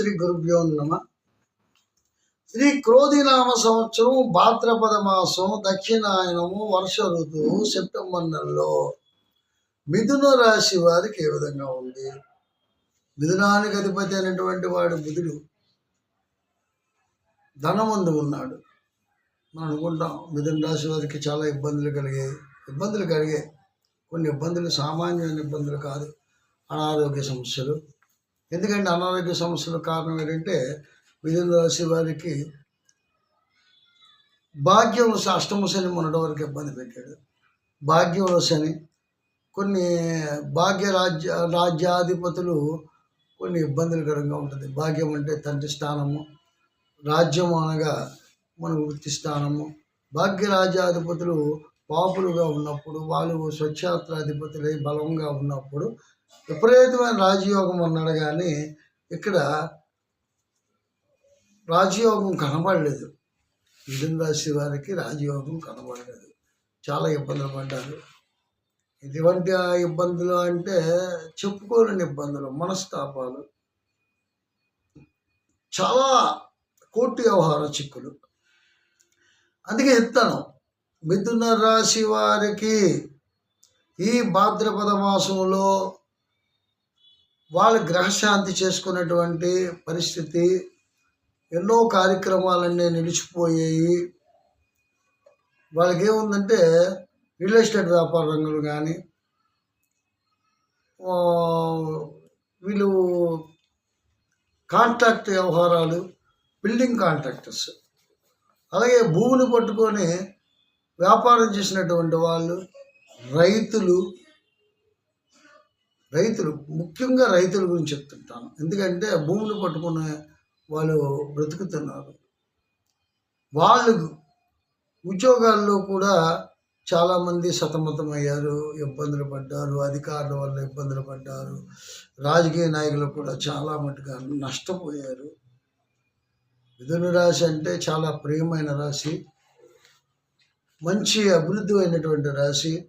శ్రీ గురుభ్యో నమ. శ్రీ క్రోధినామ సంవత్సరం భాద్రపద మాసం దక్షిణాయనము వర్ష ఋతువు సెప్టెంబర్ నెలలో. మిథున రాశి వారికి ఏ విధంగా ఉంది? మిథునానికి అధిపతి అయినటువంటి వాడు బుధుడు. ధనమందు ఉన్నాడు. మనం అనుకుంటాం మిథున రాశి వారికి చాలా ఇబ్బందులు కలిగాయి ఇబ్బందులు కలిగాయి కొన్ని ఇబ్బందులు సామాన్యమైన ఇబ్బందులు కాదు. అనారోగ్య సమస్యలు. ఎందుకంటే అనారోగ్య సమస్యల కారణం ఏంటంటే మిథున రాశి వారికి భాగ్యం అష్టమ శని మొన్నటి వరకు ఇబ్బంది పెట్టాడు. భాగ్యంలో శని కొన్ని భాగ్య రాజ్య రాజ్యాధిపతులు కొన్ని ఇబ్బందులకరంగా ఉంటుంది. భాగ్యం అంటే తండ్రి స్థానము రాజ్యం అనగా మన వృత్తి స్థానము. భాగ్య రాజ్యాధిపతులు పాపులుగా ఉన్నప్పుడు వాళ్ళు స్వచ్ఛాత్రాధిపతులై బలంగా ఉన్నప్పుడు విపరీతమైన రాజయోగం అన్నాడు కానీ ఇక్కడ రాజయోగం కనబడలేదు. మిథున రాశి వారికి రాజయోగం కనబడలేదు. చాలా ఇబ్బందులు పడ్డారు. ఎటువంటి ఇబ్బందులు అంటే చెప్పుకోలేని ఇబ్బందులు మనస్తాపాలు. చాలా కోర్టు వ్యవహార చిక్కులు. అందుకే చెప్తాను మిథున రాశి వారికి ఈ భాద్రపద మాసంలో వాళ్ళు గ్రహశాంతి చేసుకున్నటువంటి పరిస్థితి ఎన్నో కార్యక్రమాలన్నీ నిలిచిపోయాయి. వాళ్ళకి ఏముందంటే రియల్ ఎస్టేట్ వ్యాపార రంగులు కానీ వీళ్ళు కాంట్రాక్ట్ వ్యవహారాలు బిల్డింగ్ కాంట్రాక్టర్స్ అలాగే భూములు పట్టుకొని వ్యాపారం చేసినటువంటి వాళ్ళు రైతులు రైతులు ముఖ్యంగా రైతుల గురించి చెప్తుంటాను. ఎందుకంటే భూములు పట్టుకునే వాళ్ళు బ్రతుకుతున్నారు. వాళ్ళు ఉద్యోగాల్లో కూడా చాలామంది సతమతమయ్యారు ఇబ్బందులు పడ్డారు అధికారుల వల్ల ఇబ్బందులు పడ్డారు. రాజకీయ నాయకులు కూడా చాలా మటుగా నష్టపోయారు. మిథున రాశి అంటే చాలా ప్రియమైన రాశి. మంచి అభివృద్ధి అయినటువంటి రాశి.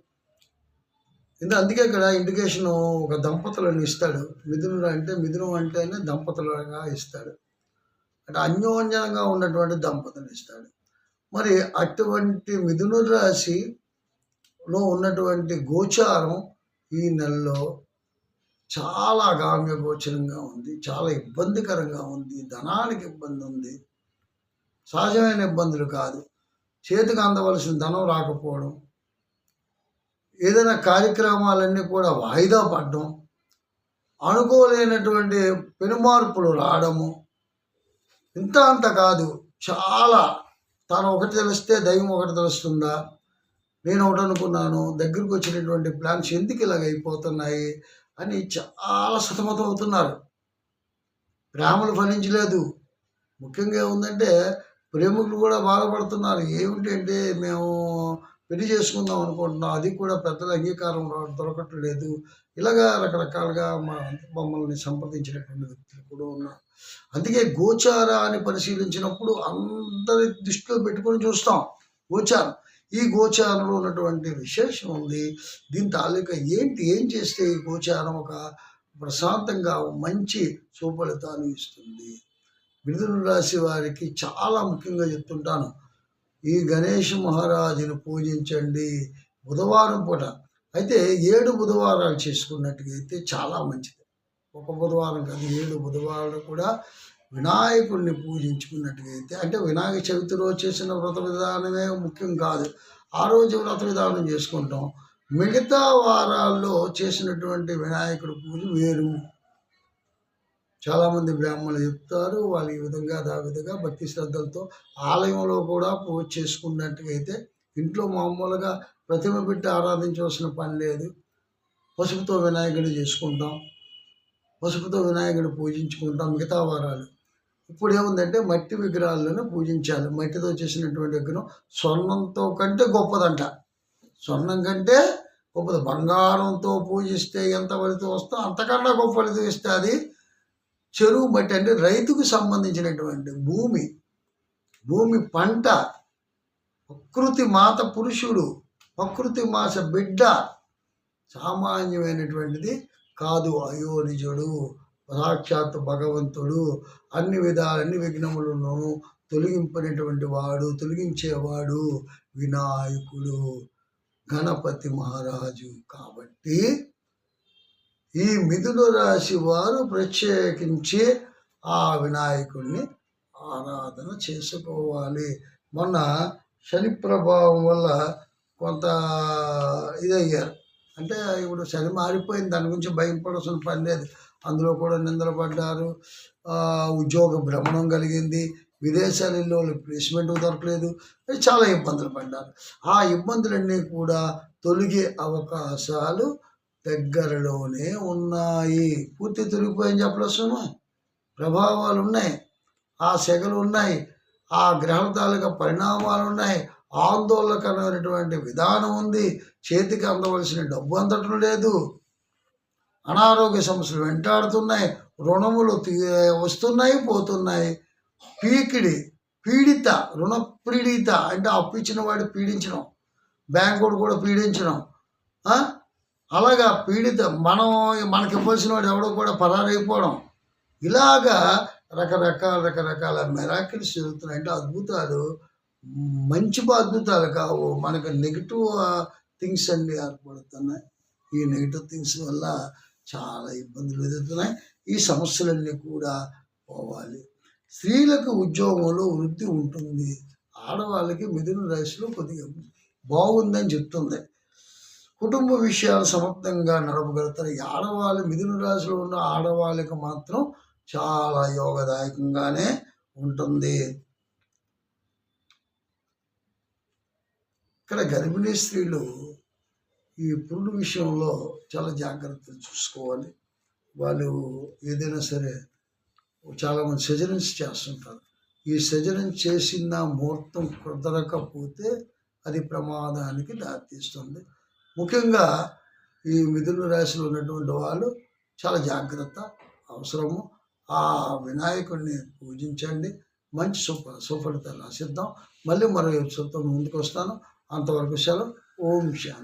ఇంకా అందుకే ఇక్కడ ఇండికేషన్ ఒక దంపతులను ఇస్తాడు. మిథునుడు అంటే మిథునం అంటేనే దంపతులుగా ఇస్తాడు. అంటే అన్యోన్యంగా ఉన్నటువంటి దంపతులు ఇస్తాడు. మరి అటువంటి మిథును రాశిలో ఉన్నటువంటి గోచారం ఈ నెలలో చాలా గామ్య గోచరంగా ఉంది. చాలా ఇబ్బందికరంగా ఉంది. ధనానికి ఇబ్బంది ఉంది. సహజమైన ఇబ్బందులు కాదు. చేతికి అందవలసిన ధనం రాకపోవడం ఏదైనా కార్యక్రమాలన్నీ కూడా వాయిదా పడడం అనుకోలేనటువంటి పెనుమార్పులు రావడము ఇంత అంత కాదు. చాలా తాను ఒకటి తెలిస్తే దైవం ఒకటి తెలుస్తుందా? నేను ఒకటి అనుకున్నాను దగ్గరికి వచ్చినటువంటి ప్లాన్స్ ఎందుకు ఇలాగ అయిపోతున్నాయి అని చాలా సతమతం అవుతున్నారు. ప్రేమలు ఫలించలేదు. ముఖ్యంగా ఏముందంటే ప్రేమికులు కూడా బాధపడుతున్నారు. ఏమిటంటే మేము పెళ్ళి చేసుకుందాం అనుకుంటున్నాం. అది కూడా పెద్దల అంగీకారం దొరకట్లేదు. ఇలాగా రకరకాలుగా మా మమ్మల్ని సంప్రదించినటువంటి వ్యక్తులు కూడా ఉన్నారు. అందుకే గోచారాన్ని పరిశీలించినప్పుడు అందరి దృష్టిలో పెట్టుకొని చూస్తాం. గోచారం. ఈ గోచారంలో ఉన్నటువంటి విశేషం ఉంది. దీని తాలూకా ఏంటి? ఏం చేస్తే ఈ గోచారం ఒక ప్రశాంతంగా మంచి సుఫలితాన్ని ఇస్తుంది? మిథున రాశి వారికి చాలా ముఖ్యంగా చెప్తుంటాను. ఈ గణేష్ మహారాజును పూజించండి బుధవారం పూట. అయితే ఏడు బుధవారాలు చేసుకున్నట్టుగా అయితే చాలా మంచిది. ఒక బుధవారం కాదు ఏడు బుధవారాలు కూడా వినాయకుడిని పూజించుకున్నట్టుగా అయితే అంటే వినాయక చవితి రోజు చేసిన వ్రత విధానమే ముఖ్యం కాదు. ఆ రోజు వ్రత విధానం చేసుకుంటాం. మిగతా వారాల్లో చేసినటువంటి వినాయకుడి పూజ వేరు. చాలామంది బ్రాహ్మణులు చెప్తారు వాళ్ళు ఈ విధంగా ఆ విధంగా భక్తి శ్రద్ధలతో ఆలయంలో కూడా పూజ చేసుకున్నట్టుగైతే అయితే ఇంట్లో మామూలుగా ప్రతిమ పెట్టి ఆరాధించవలసిన పని లేదు. పసుపుతో వినాయకుడు చేసుకుంటాం పసుపుతో వినాయకుడు పూజించుకుంటాం మిగతా వారాలు. ఇప్పుడు ఏముందంటే మట్టి విగ్రహాలను పూజించాలి. మట్టితో చేసినటువంటి విగ్రహం స్వర్ణంతో కంటే గొప్పదంట. స్వర్ణం కంటే గొప్పది. బంగారంతో పూజిస్తే ఎంత ఫలితం వస్తో అంతకన్నా గొప్ప ఫలితం ఇస్తే అది చెరువు మట్టి అంటే రైతుకు సంబంధించినటువంటి భూమి. భూమి పంట. ప్రకృతి మాత పురుషుడు ప్రకృతి మాస బిడ్డ సామాన్యమైనటువంటిది కాదు. అయోనిజుడు సాక్షాత్ భగవంతుడు అన్ని విధాల అన్ని విఘ్నములను తొలగింపనటువంటి వాడు తొలగించేవాడు వినాయకుడు గణపతి మహారాజు. కాబట్టి ఈ మిథున రాశి వారు ప్రత్యేకించి ఆ వినాయకుడిని ఆరాధన చేసుకోవాలి. మొన్న శని ప్రభావం వల్ల కొంత ఇదయ్యారు. అంటే ఇప్పుడు శని మారిపోయింది. దాని గురించి భయపడాల్సిన పని లేదు. అందులో కూడా నిందలు పడ్డారు ఉద్యోగ భ్రమణం కలిగింది. విదేశాలు వెళ్ళే వాళ్ళు ప్లేస్మెంట్ దొరకలేదు. చాలా ఇబ్బందులు పడ్డారు. ఆ ఇబ్బందులన్నీ కూడా తొలగే అవకాశాలు దగ్గరలోనే ఉన్నాయి. పూర్తి తొలగిపోయని చెప్పలేస్తున్నా ప్రభావాలు ఉన్నాయి. ఆ సెగలు ఉన్నాయి. ఆ గ్రహం తాలూకా పరిణామాలు ఉన్నాయి. ఆందోళనకరమైనటువంటి విధానం ఉంది. చేతికి అందవలసిన డబ్బు అందటం లేదు. అనారోగ్య సమస్యలు వెంటాడుతున్నాయి. రుణములు తీ- వస్తున్నాయి పోతున్నాయి. పీకిడి పీడిత రుణ పీడిత అంటే అప్పు ఇచ్చిన వాడు పీడించడం. బ్యాంకుడు కూడా పీడించడం. అలాగా పీడిత మనం మనకి ఇవ్వాల్సిన వాడు ఎవడో కూడా పరారైపోవడం. ఇలాగా రకరకాల రకరకాల మెరాకిల్స్ జరుగుతున్నాయి. అంటే అద్భుతాలు మంచి అద్భుతాలు కావు. మనకు నెగిటివ్ థింగ్స్ అన్ని ఏర్పడుతున్నాయి. ఈ నెగిటివ్ థింగ్స్ వల్ల చాలా ఇబ్బందులు ఎదుగుతున్నాయి ఈ సమస్యలన్నీ కూడా పోవాలి. స్త్రీలకు ఉద్యోగంలో వృద్ధి ఉంటుంది. ఆడవాళ్ళకి మిథున రాశిలో కొద్దిగా బాగుందని చెప్తుంది. కుటుంబ విషయాలు సమర్థంగా నడపగలుగుతారు. ఈ ఆడవాళ్ళు మిథున రాశిలో ఉన్న ఆడవాళ్ళకి మాత్రం చాలా యోగదాయకంగానే ఉంటుంది. ఇక్కడ గర్భిణీ స్త్రీలు ఈ పురుడు విషయంలో చాలా జాగ్రత్తలు చూసుకోవాలి. వాళ్ళు ఏదైనా సరే చాలామంది సజరెన్స్ చేస్తుంటారు. ఈ సెజరెన్స్ చేసిన ముహూర్తం కుదరకపోతే అది ప్రమాదానికి దారితీస్తుంది. ముఖ్యంగా ఈ మిథున రాశిలో ఉన్నటువంటి వాళ్ళు చాలా జాగ్రత్త అవసరము. ఆ వినాయకుడిని పూజించండి. మంచి సుఫ సుఫలితాలు ఆశిద్దాం. మళ్ళీ మరో ఎపిసోడ్తో ముందుకు వస్తాను. అంతవరకు సెలవు. ఓం శాంతి.